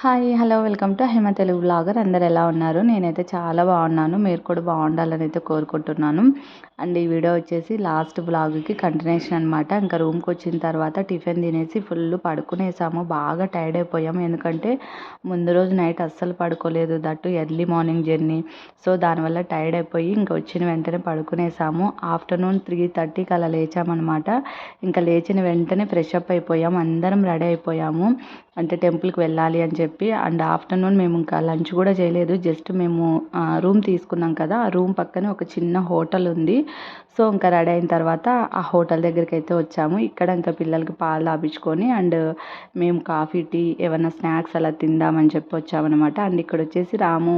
Hi hello welcome to Hema Telugu blogger. అందరు ఎలా ఉన్నారు? నేనైతే చాలా బాగున్నాను. మీరు కూడా బాగుండాలని అయితే కోరుకుంటున్నాను. అండ్ ఈ వీడియో వచ్చేసి లాస్ట్ బ్లాగ్కి కంటిన్యూషన్ అనమాట ఇంకా రూమ్కి వచ్చిన తర్వాత టిఫిన్ తినేసి ఫుల్ పడుకునేసాము. బాగా టైర్డ్ అయిపోయాము. ఎందుకంటే ముందు రోజు నైట్ అస్సలు పడుకోలేదు. That early morning journey so దానివల్ల టైర్డ్ అయిపోయి ఇంకా వచ్చిన వెంటనే పడుకునేసాము. ఆఫ్టర్నూన్ త్రీ థర్టీకి అలా లేచామన్నమాట. ఇంకా లేచిన వెంటనే ఫ్రెష్ అప్ అయిపోయాము. అందరం రెడీ అయిపోయాము. అంటే టెంపుల్కి వెళ్ళాలి అని చెప్పి అండ్ ఆఫ్టర్నూన్ మేము ఇంకా లంచ్ కూడా చేయలేదు. జస్ట్ మేము రూమ్ తీసుకున్నాం కదా ఆ రూమ్ పక్కనే ఒక చిన్న హోటల్ ఉంది. సో ఇంకా రెడీ అయిన తర్వాత ఆ హోటల్ దగ్గరికి అయితే వచ్చాము. ఇక్కడ ఇంకా పిల్లలకి పాలు తాపించుకొని అండ్ మేము కాఫీ టీ ఏమైనా స్నాక్స్ అలా తిందామని చెప్పి వచ్చామన్నమాట. అండ్ ఇక్కడ వచ్చేసి రాము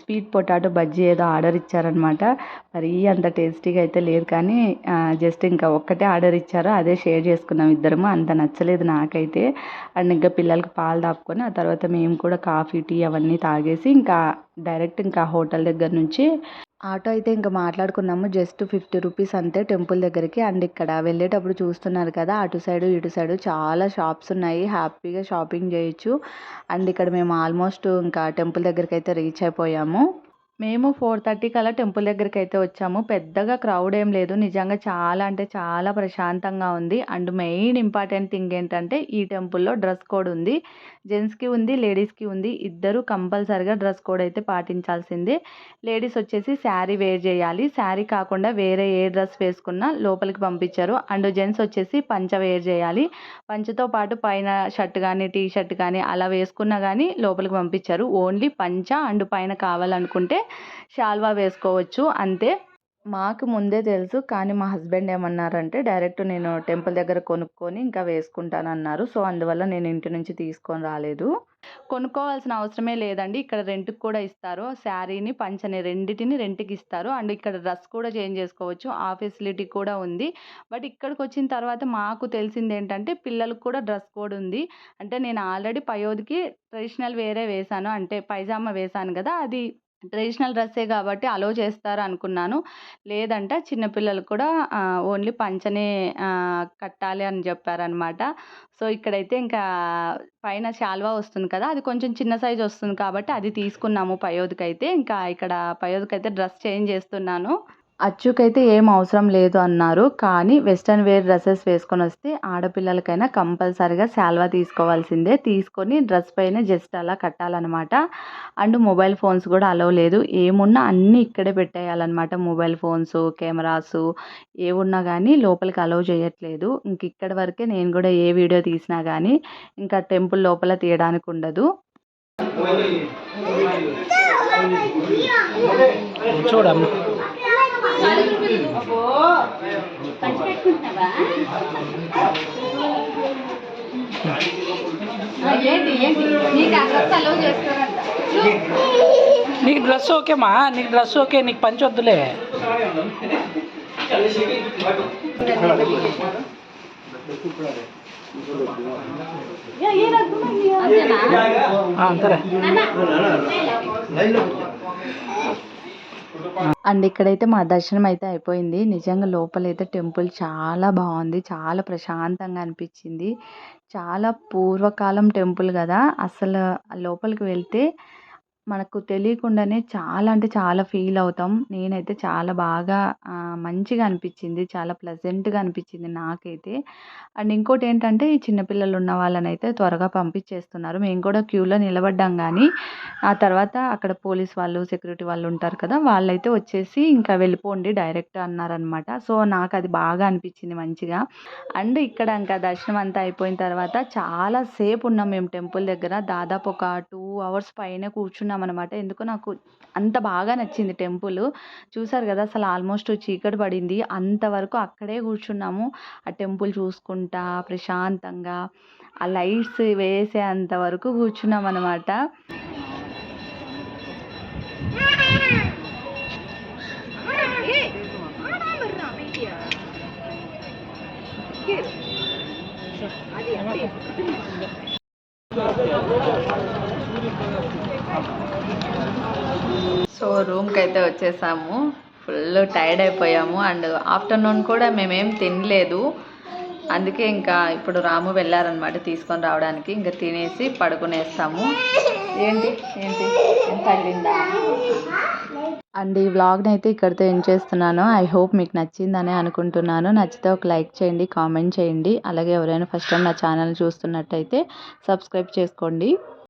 స్వీట్ పొటాటో బజ్జీ ఏదో ఆర్డర్ ఇచ్చారనమాట మరీ అంత టేస్టీగా అయితే లేదు కానీ జస్ట్ ఇంకా ఒక్కటే ఆర్డర్ ఇచ్చారు. అదే షేర్ చేసుకున్నాం ఇద్దరము. అంత నచ్చలేదు నాకైతే. అండ్ ఇంకా పిల్లలకి పాలు తాపుకొని ఆ తర్వాత మేము కూడా కాఫీ టీ అవన్నీ తాగేసి ఇంకా డైరెక్ట్ ఇంకా హోటల్ దగ్గర నుంచి ఆటో అయితే ఇంకా మాట్లాడుకున్నాము. జస్ట్ ఫిఫ్టీ రూపీస్ అంతే టెంపుల్ దగ్గరికి అండ్ ఇక్కడ వెళ్ళేటప్పుడు చూస్తున్నారు కదా అటు సైడ్ ఇటు సైడ్ చాలా షాప్స్ ఉన్నాయి. హ్యాపీగా షాపింగ్ చేయొచ్చు. అండ్ ఇక్కడ మేము ఆల్మోస్ట్ ఇంకా టెంపుల్ దగ్గరికి అయితే రీచ్ అయిపోయాము. మేము ఫోర్ థర్టీకి అలా టెంపుల్ దగ్గరికి అయితే వచ్చాము. పెద్దగా క్రౌడ్ ఏం లేదు. నిజంగా చాలా అంటే చాలా ప్రశాంతంగా ఉంది. అండ్ మెయిన్ ఇంపార్టెంట్ థింగ్ ఏంటంటే ఈ టెంపుల్లో డ్రెస్ కోడ్ ఉంది. జెంట్స్కి ఉంది లేడీస్కి ఉంది. ఇద్దరు కంపల్సరిగా డ్రెస్ కోడ్ అయితే పాటించాల్సిందే. లేడీస్ వచ్చేసి శారీ వేర్ చేయాలి. శారీ కాకుండా వేరే ఏ డ్రెస్ వేసుకున్నా లోపలికి పంపించారు. అండ్ జెంట్స్ వచ్చేసి పంచ వేర్ చేయాలి. పంచతో పాటు పైన షర్ట్ కానీ టీ షర్ట్ కానీ అలా వేసుకున్నా కానీ లోపలికి పంపించారు. ఓన్లీ పంచ అండ్ పైన కావాలనుకుంటే శాల్వా వేసుకోవచ్చు. అంతే. మాకు ముందే తెలుసు కానీ మా హస్బెండ్ ఏమన్నారంటే డైరెక్ట్ నేను టెంపుల్ దగ్గర కొనుక్కొని ఇంకా వేసుకుంటాను అన్నారు సో అందువల్ల నేను ఇంటి నుంచి తీసుకొని రాలేదు. కొనుక్కోవాల్సిన అవసరమే లేదండి. ఇక్కడ రెంట్కి కూడా ఇస్తారు. శారీని పంచని రెండింటిని రెంట్కి ఇస్తారు. అండ్ ఇక్కడ డ్రెస్ కూడా చేంజ్ చేసుకోవచ్చు. ఆ ఫెసిలిటీ కూడా ఉంది. బట్ ఇక్కడికి వచ్చిన తర్వాత మాకు తెలిసింది ఏంటంటే పిల్లలకు కూడా డ్రెస్ కోడ్ ఉంది. అంటే నేను ఆల్రెడీ పయోదికి ట్రెడిషనల్ వేరే వేశాను. అంటే పైజామా వేశాను కదా అది ట్రెడిషనల్ డ్రెస్సే కాబట్టి అలో చేస్తారు అనుకున్నాను. లేదంట చిన్నపిల్లలు కూడా ఓన్లీ పంచనే కట్టాలి అని చెప్పారనమాట సో ఇక్కడైతే ఇంకా పైన శాల్వా వస్తుంది కదా అది కొంచెం చిన్న సైజ్ వస్తుంది కాబట్టి అది తీసుకున్నాము పయోదికైతే. ఇంకా ఇక్కడ పయోదికైతే డ్రెస్ చేంజ్ చేస్తున్నాను. అచ్చుకైతే ఏం అవసరం లేదు అన్నారు. కానీ వెస్ట్రన్ వేర్ డ్రెస్సెస్ వేసుకొని వస్తే ఆడపిల్లలకైనా కంపల్సరిగా శాల్వా తీసుకోవాల్సిందే. తీసుకొని డ్రెస్ పైన జస్ట్ అలా కట్టాలన్నమాట. అండ్ మొబైల్ ఫోన్స్ కూడా అలవ్ లేదు. ఏమున్నా అన్నీ ఇక్కడే పెట్టేయాలన్నమాట. మొబైల్ ఫోన్స్ కెమెరాస్ ఏమున్నా కానీ లోపలికి అలవ్ చేయట్లేదు. ఇంక ఇక్కడి వరకే నేను కూడా ఏ వీడియో తీసినా కానీ ఇంకా టెంపుల్ లోపల తీయడానికి ఉండదు. చూడమ్మా నీకు డ్రెస్ ఓకేమా నీకు డ్రెస్ ఓకే నీకు పంచి వద్దులే. అంతరే. అండ్ ఇక్కడైతే మా దర్శనం అయితే అయిపోయింది. నిజంగా లోపలైతే టెంపుల్ చాలా బాగుంది. చాలా ప్రశాంతంగా అనిపించింది. చాలా పూర్వకాలం టెంపుల్ కదా. అసలు లోపలికి వెళ్తే మనకు తెలియకుండానే చాలా అంటే చాలా ఫీల్ అవుతాం. నేనైతే చాలా బాగా మంచిగా అనిపించింది. చాలా ప్లెజెంట్గా అనిపించింది నాకైతే. అండ్ ఇంకోటి ఏంటంటే ఈ చిన్నపిల్లలు ఉన్న వాళ్ళని అయితే త్వరగా పంపించేస్తున్నారు. మేము కూడా క్యూలో నిలబడ్డాం కానీ ఆ తర్వాత అక్కడ పోలీస్ వాళ్ళు సెక్యూరిటీ వాళ్ళు ఉంటారు కదా వాళ్ళైతే వచ్చేసి ఇంకా వెళ్ళిపోండి డైరెక్ట్ అన్నారనమాట సో నాకు అది బాగా అనిపించింది మంచిగా. అండ్ ఇక్కడ ఇంకా దర్శనం అంతా అయిపోయిన తర్వాత చాలా సేపు ఉన్నాం మేము టెంపుల్ దగ్గర. దాదాపు ఒక టూ అవర్స్ పైన కూర్చున్నాం అనమాట ఎందుకో నాకు అంత బాగా నచ్చింది టెంపుల్. చూసారు కదా అసలు ఆల్మోస్ట్ చీకటి పడింది. అంతవరకు అక్కడే కూర్చున్నాము. ఆ టెంపుల్ చూసుకుంటా ప్రశాంతంగా ఆ లైట్స్ వేసేంత వరకు కూర్చున్నాం అనమాట సో రూమ్కి అయితే వచ్చేసాము. ఫుల్ టైర్డ్ అయిపోయాము. అండ్ ఆఫ్టర్నూన్ కూడా మేమేం తినలేదు. అందుకే ఇంకా ఇప్పుడు రాము వెళ్ళారనమాట తీసుకొని రావడానికి. ఇంకా తినేసి పడుకునేస్తాము. ఏంటి? ఏంటి? తగిలిందా? అండ్ ఈ వ్లాగ్ని అయితే ఇక్కడితో ఏం చేస్తున్నాను. ఐ హోప్ మీకు నచ్చిందని అనుకుంటున్నాను. నచ్చితే ఒక లైక్ చేయండి కామెంట్ చేయండి. అలాగే ఎవరైనా ఫస్ట్ టైం నా ఛానల్ చూస్తున్నట్టయితే సబ్స్క్రైబ్ చేసుకోండి.